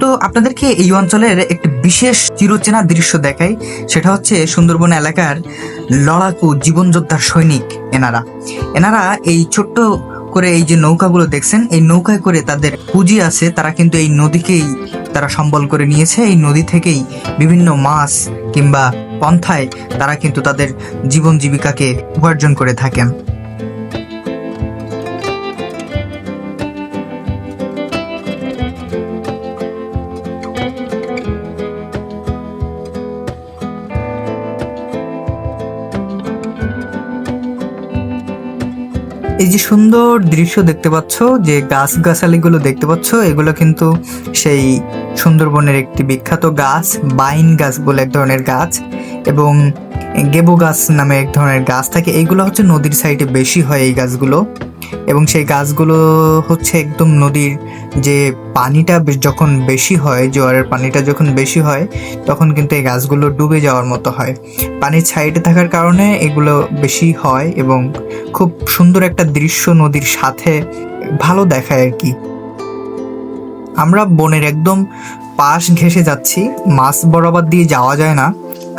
তো আপনাদেরকে এই অঞ্চলের একটি বিশেষ চিরচেনা দৃশ্য দেখাই। সেটা হচ্ছে সুন্দরবন এলাকার লড়াকু জীবনযোদ্ধার সৈনিক এনারা। এনারা এই ছোট্ট করে এই যে নৌকাগুলো দেখছেন, এই নৌকায় করে তাদের পুঁজি আছে, তারা কিন্তু এই নদীকেই তারা সম্বল করে নিয়েছে। এই নদী থেকেই বিভিন্ন মাছ কিংবা পন্থায় তারা কিন্তু তাদের জীবন জীবিকাকে উপার্জন করে থাকেন। এই যে সুন্দর দৃশ্য দেখতে পাচ্ছ, যে গাছ গাছালিগুলো দেখতে পাচ্ছ, এগুলো কিন্তু সেই সুন্দরবনের একটি বিখ্যাত গাছ, বাইন গাছ বলে এক ধরনের গাছ এবং গেবো গাছ নামে এক ধরনের গাছ থাকে। এইগুলো হচ্ছে নদীর সাইডে বেশি হয় এই গাছগুলো। এবং সেই গাছগুলো হচ্ছে একদম নদীর যে পানিটা যখন বেশি হয়, জোয়ারের পানিটা যখন বেশি হয়, তখন কিন্তু এই গাছগুলো ডুবে যাওয়ার মতো হয়। পানির সাইডে থাকার কারণে এগুলো বেশি হয় এবং খুব সুন্দর একটা দৃশ্য নদীর সাথে ভালো দেখায় আর কি। আমরা বনের একদম পাশ ঘেসে যাচ্ছি। মাছ বরাবর দিয়ে যাওয়া যায় না,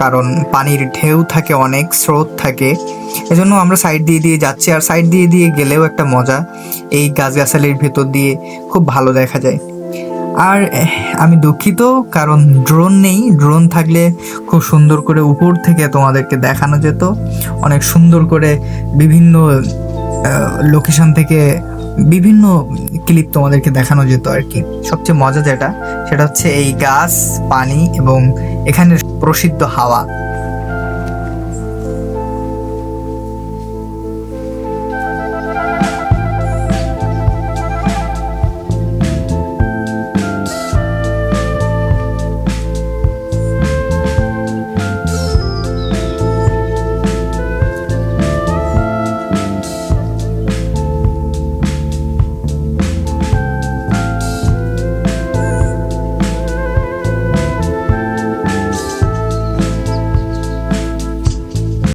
কারণ পানির ঢেউ থাকে, অনেক স্রোত থাকে। এজন্য আমরা সাইড দিয়ে দিয়ে যাচ্ছি, আর সাইড দিয়ে দিয়ে গেলেও একটা মজা, এই গাছগাছালির ভেতর দিয়ে খুব ভালো দেখা যায়। আর আমি দুঃখিত, কারণ ড্রোন নেই। ড্রোন থাকলে খুব সুন্দর করে উপর থেকে তোমাদেরকে দেখানো যেত। অনেক সুন্দর করে বিভিন্ন লোকেশন থেকে বিভিন্ন ক্লিপ তোমাদেরকে দেখানো যেত আর কি। সবচেয়ে মজা যেটা, সেটা হচ্ছে এই গাছ, পানি এবং এখানের প্রসিদ্ধ হাওয়া।